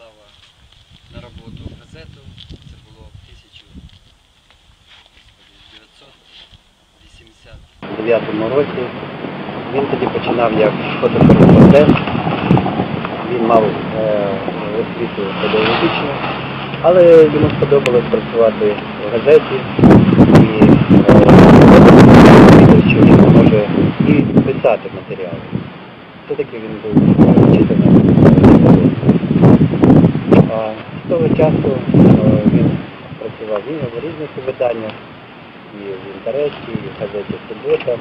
В'ячеслава на роботу газету. Це було в 1980 році. Він тоді починав як фотокореспондент. Він мав е, освіту педагогічну, але йому сподобалось працювати в газеті і е, він може і писати матеріали. Все-таки він був вчителем. З того часу е, він працював в різних виданнях, і в інтересі, і в газеті Субота.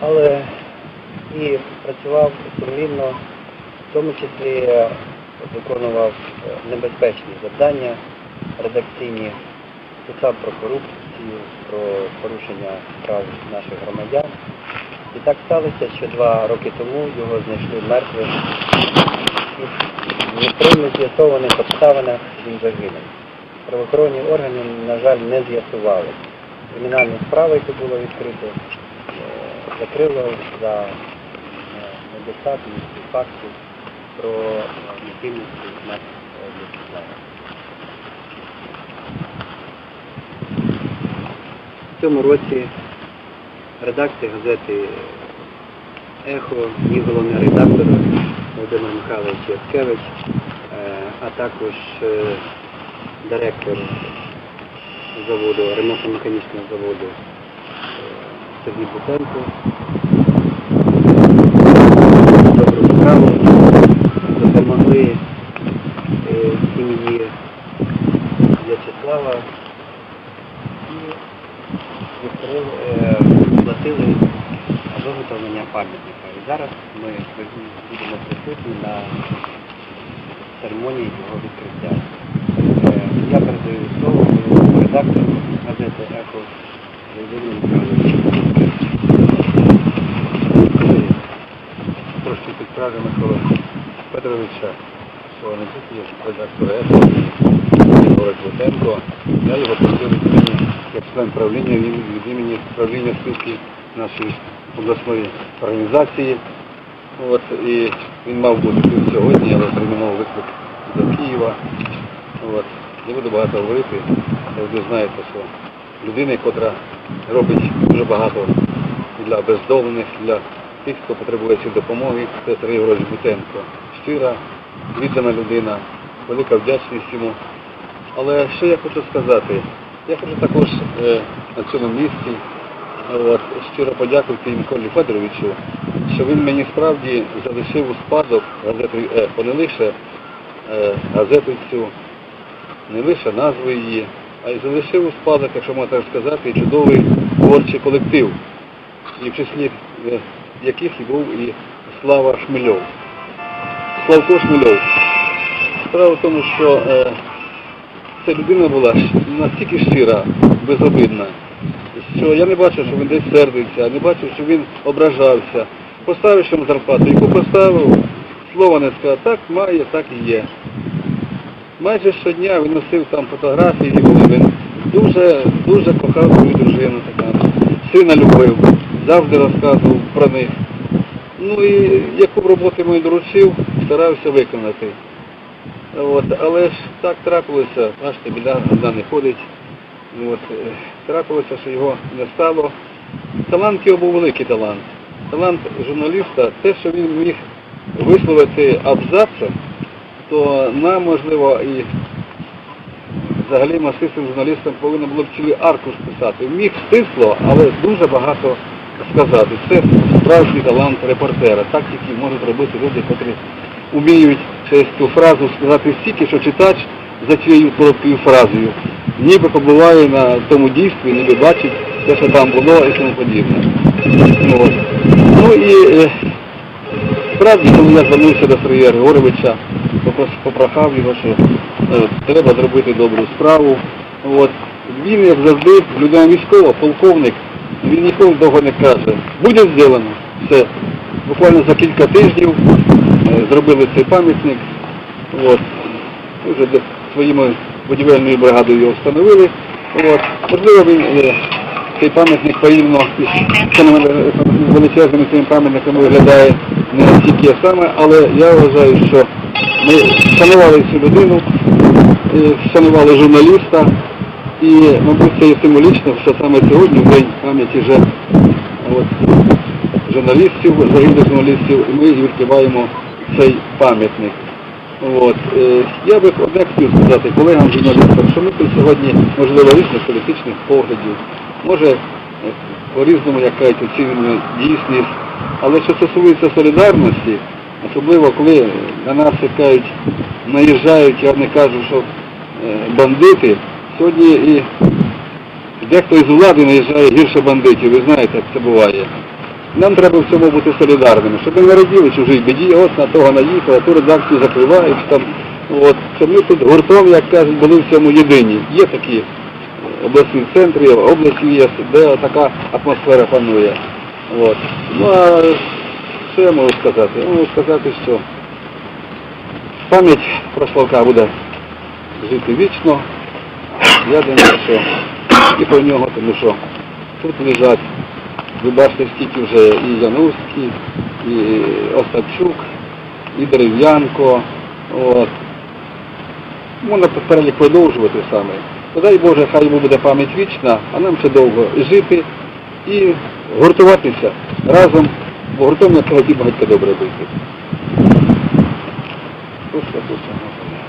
Але і працював сумлінно, в тому числі е, виконував е, небезпечні завдання редакційні, писав про корупцію, про порушення прав наших громадян. І так сталося, що два роки тому його знайшли мертвим. Ніхто з'ясованих він загинув. Правоохоронні органи, на жаль, не з'ясували. Кримінальну справу, яку було відкрито, е, закрило за е, недостатністю фактів про е, е, В'ячеслава. В цьому році редакція газети Ехо, її головний редактор Володимир Михайлович Яцкевич, е, а також е, директор заводу, ремонтно-механічного заводу е, Сергій Бутенко. Добру справу допомогли сім'ї В'ячеслава і платили виготовлення пам'ятника. І зараз ми будемо присутні на церемонії його відкриття. Е, Я передаю слово редактору газети Еко Володимиру Михайловичу. Трошки підправлю Микола Петровича, що не тільки є редактор ЕСО, він говорить Лутенко. Я його просив як член правління, від імені правління спілки нашої обласної організації. От, і він мав бути сьогодні, але терміновий виклик до Києва. От. Не буду багато говорити, але ви знаєте, що людина, котра робить дуже багато для бездомних, для тих, хто потребує цієї допомоги, це Сергій Григорович Бутенко. Щира, віддана людина, велика вдячність йому. Але що я хочу сказати? Я хочу також е, на цьому місці от, щиро подякувати Миколі Федоровичу, що він мені справді залишив у спадок газету «Ехо», не лише е, газету цю, не лише назву її, а й залишив у спадок, якщо можна так сказати, чудовий творчий колектив, і в числі е, яких і був і Слава Шмельов. Славко Шмельов. Справа в тому, що е, ця людина була настільки щира, безобидна, що я не бачив, що він десь сердиться, не бачив, що він ображався. Поставив йому зарплату, яку поставив, слова не сказав, так має, так і є. Майже щодня він носив там фотографії, він дуже, дуже кохав свою дружину, така, сина любив, завжди розказував про них. Ну і яку б роботу йому доручив, старався виконати. От, але ж так трапилося, бачите, біда не ходить. От, е, трапилося, що його не стало. Талант його був великий талант. Талант журналіста, те, що він міг висловити абзаци, то нам, можливо, і взагалі масистим журналістам повинно було б цілий аркуш писати. Міг стисло, але дуже багато сказати. Це справжній талант репортера. Так тільки можуть робити люди, котрі вміють через ту фразу сказати стільки, що читач за цією короткою фразою ніби побуває на тому дійстві, ніби бачить те, що там було і тому подібне. От. Ну і е, справді, коли я звернувся до Сергія Григоровича, попрохав його, що е, треба зробити добру справу. От. Він, як завжди, людина військова, полковник, він ніколи довго не каже. Буде зроблено. Все. Буквально за кілька тижнів е, зробили цей пам'ятник. От. Де- своїми будівельною бригадою його встановили. От. Можливо, він цей пам'ятник порівняно з величезними цими пам'ятниками виглядає не настільки саме, але я вважаю, що ми вшанували цю людину, вшанували журналіста, і, мабуть, це є символічно, що саме сьогодні, в день пам'яті вже от, журналістів, загиблих журналістів, і ми відкриваємо цей пам'ятник. От. е, Я би одне хотів сказати колегам журналістам, що ми тут сьогодні, можливо, різних політичних поглядів, може е, по-різному, як кажуть, оцінюємо дійсність, але що стосується солідарності, особливо коли на нас, кажуть, наїжджають, я не кажу, що е, бандити, сьогодні і дехто із влади наїжджає гірше бандитів, ви знаєте, як це буває. Нам треба в цьому бути солідарними, щоб ми не раділи чужій біді, от на того наїхали, ту редакцію закривають там. От, щоб ми тут гуртом, як кажуть, були в цьому єдині. Є такі обласні центри, області є, де така атмосфера панує. От. Ну а що я можу сказати? Я можу сказати, що пам'ять про Славка буде жити вічно. Я думаю, що і про нього, тому що тут лежать ви бачите, скільки вже і Яновський, і Остапчук, і Дерев'янко. От. Можна перелік продовжувати саме. Дай Боже, хай йому буде пам'ять вічна, а нам ще довго жити і гуртуватися разом, бо гуртом на цього батька добре. Слушай, слушай.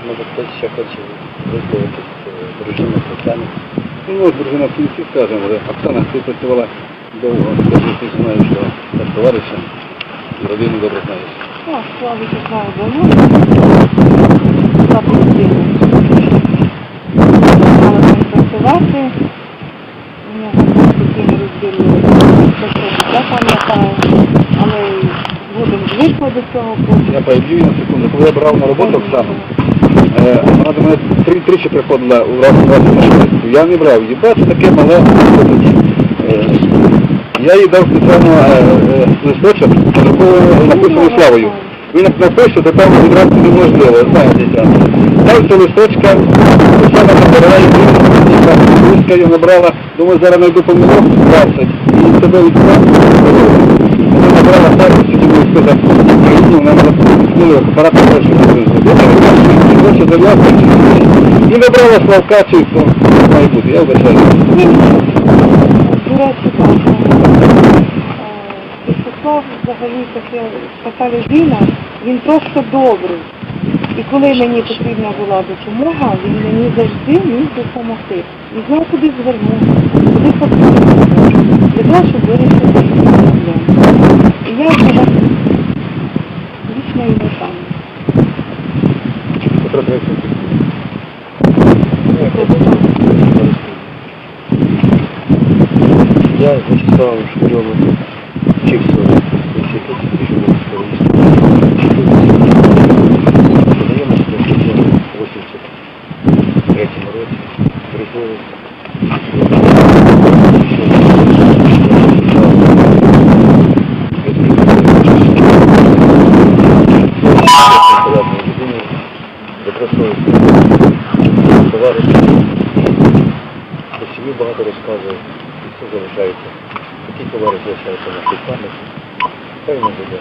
Може хтось ще хоче висловитись е, дружина Тетяни. Ну, от дружина в кінці скажемо, Оксана, ти працювала довго, ти знаєш, що так товариша і родину добре знаєш. Славіка знаю давно. За постійно. Мала там працювати. У нього постійно розділили. Життя пам'ятаю. Але будемо звикли до цього. Я переб'ю на секунду. Коли я брав на роботу Оксану, е, вона до мене три, тричі приходила у разом на швидку. Я не брав її. Бачу, таке мале. Я їй дав спеціально е, е, листочок, написаний славою. Він як напише, то там неможливо, знаєте. Дав цього листочка, Оксана набирає, Руська його набрала, думаю, зараз знайду помилок 20. І себе відправ. Вона набрала так, скільки можу сказати, Україні, вона мене ну, апарат перший Хоче зав'язка, і набрала Славка чисто, має бути, я вважаю. Так. Святослав взагалі таке, така людина, він просто добрий. І коли мені потрібна була допомога, він мені завжди міг допомогти. Він знав, куди звернутися, куди потрібно, для того, щоб вирішити якісь проблеми. І я вічно його там. Я з Вячеславом Шкурьовим вчився в інституті Київського Познайомився ми ще в 83 році. Дружили. Порядної людини, добросовісний товариш. Про сім'ю багато розказує, і все залишається. Такий товариш залишається на цій пам'яті. Не буде.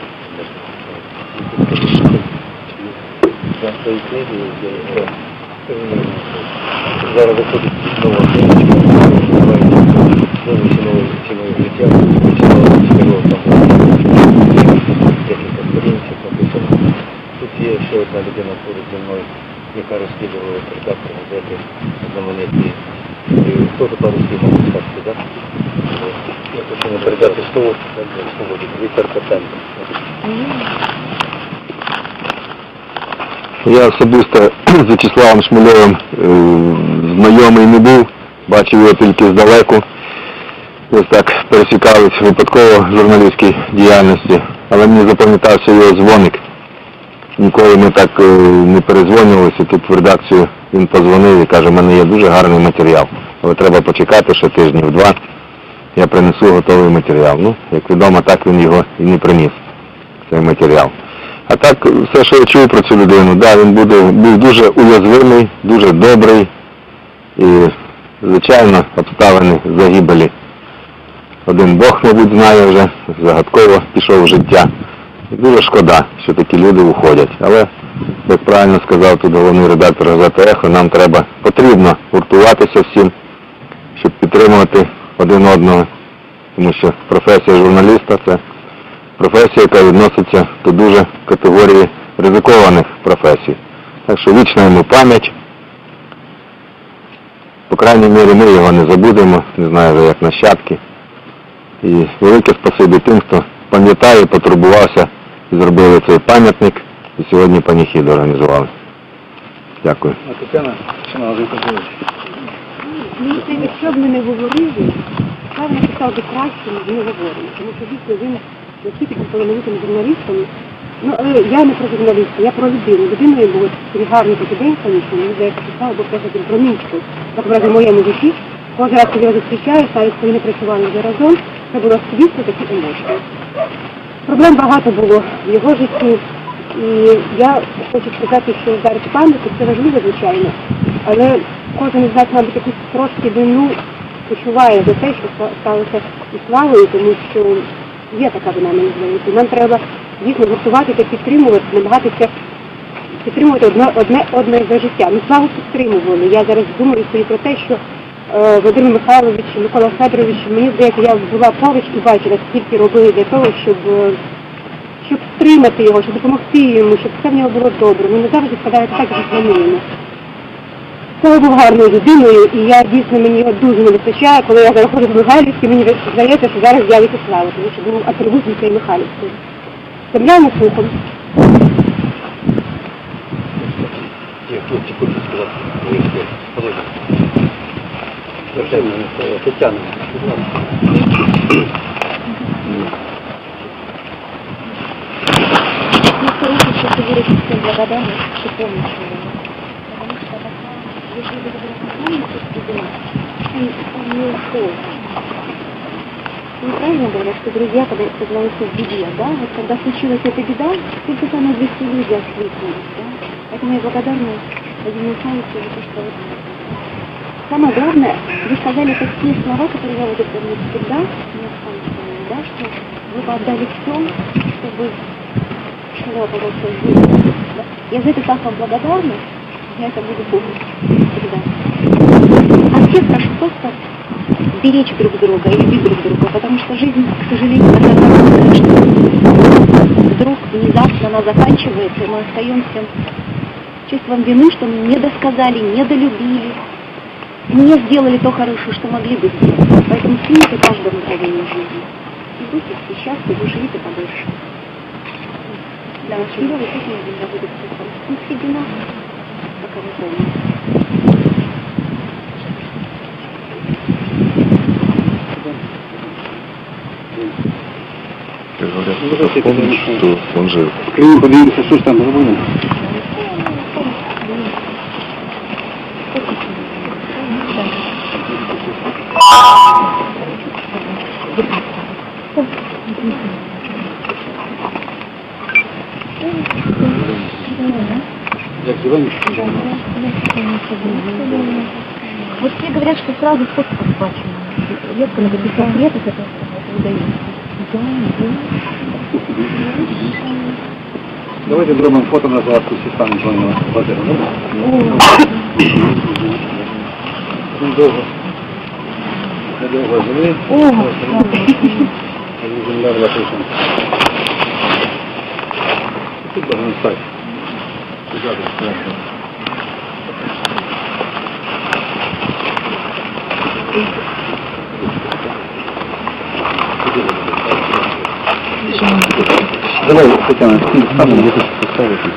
Зараз виходить називається «Нове ціною ціною життя, Вячеслава Чкарова, там декілька сторінців написано. людина поруч зі мною, яка розслідувала редактор газети знамениті. І Теж пару слів можу сказати, так? Я хочу передати. Я особисто з Вячеславом Шмульовим е, знайомий не був, бачив його тільки здалеку. Ось так пересікались випадково журналістській діяльності, але мені запам'ятався його дзвоник. Ніколи ми так е, не перезвонювалися, тут в редакцію він позвонив і каже, в мене є дуже гарний матеріал, але треба почекати ще тижнів два, я принесу готовий матеріал. Ну, як відомо, так він його і не приніс, цей матеріал. А так, все, що я чув про цю людину, да, він буде, був дуже уязвимий, дуже добрий і, звичайно, обставини загибелі. Один Бог, мабуть, знає вже, загадково пішов в життя. І дуже шкода, що такі люди уходять. Але, як правильно сказав тут головний редактор газети Ехо, нам треба, потрібно гуртуватися всім, щоб підтримувати один одного. Тому що професія журналіста це професія, яка відноситься до дуже категорії ризикованих професій. Так що вічна йому пам'ять. По крайній мірі ми його не забудемо, не знаю вже як нащадки. І велике спасибі тим, хто пам'ятає, потурбувався і зробили цей пам'ятник, і сьогодні паніхід організували. Дякую. Тетяна, Вікторович, Мені здається, що б ми не говорили, певно писав би краще, ми говоримо. Тому що дійсно він настільки талановитим журналістом. Ну, але я не про журналіста, я про людину. Людиною був такий гарний такий день, звісно, мені здається, стало би просто таким промінчиком. Так в моєму житті. Кожен раз, коли я зустрічаюся, навіть коли не працювали вже разом, це було світло такі емоції. Проблем багато було в його житті. І я хочу сказати, що зараз пам'ятник це важливо, звичайно, але кожен із нас, мабуть, якусь трошки вину почуває за те, що сталося із славою, тому що є така вина, мені здається. Нам треба дійсно гуртувати та підтримувати, намагатися підтримувати одне одне одне за життя. Ми славу підтримували. Я зараз думаю собі про те, що е, Володимир Михайлович, Микола Федорович, мені здається, я була поруч і бачила, скільки робили для того, щоб е, щоб стримати його, щоб допомогти йому, щоб все в нього було добре. Він не завжди впадає так, як знамінно. Це був гарною людиною, і я дійсно мені його дуже не вистачає, коли я заходжу в Михайлівський, мені здається, що зараз я В'ячеслава, тому що був атрибут сказати свої слова. Подожди. Тетяна, Тетяна, будь ласка. Ну, хорошо, что ты выразил всем благодарность, что помнишь его. Он не ушел. Неправильно говорят, что друзья, когда становятся в беде, да? Вот когда случилась эта беда, только самые близкие люди откликнулись, да? Поэтому я благодарна Владимиру Михайловичу за то, что вот Самое главное, вы сказали такие слова, которые я буду помнить всегда, не останутся, да, что вы бы отдали все, чтобы школа пожалуйста, жизнь. Да? Я за это так вам благодарна, я это буду помнить всегда. А всех прошу просто беречь друг друга и любить друг друга, потому что жизнь, к сожалению, такая короткая, что вдруг внезапно она заканчивается, и мы остаемся чувством вины, что мы не досказали, не долюбили, не сделали то хорошее, что могли бы сделать. Поэтому цените каждое мгновение жизни. И будьте все счастливы, живите подольше. Да, клевый жизнь всегда будет Не пока вы помните. Говорят, помнишь, что он жив. Крім подивимося, що ж там говорят, что сразу фото подхвачено. Редко на каких-то летах это удается. Да, да. Давайте зробимо фото на згадку з вами квартиру. Довго. Недовго жили. Земля була прийшла. Тут можна стати. Давай, Тетяна, станемо, я хочу поставити.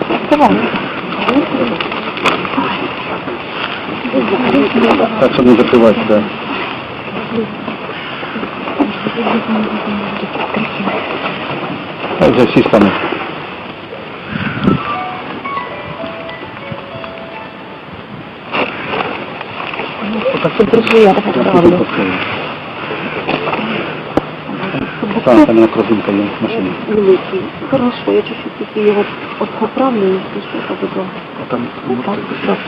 Так, щоб не закривати, так. Так, вже Так, там на крузинка є. Великий. Хорошо, я чуть-чуть тільки його от поправлю, и що, А Там Так, так.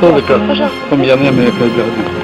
Столика, пом'янемо якась дядя.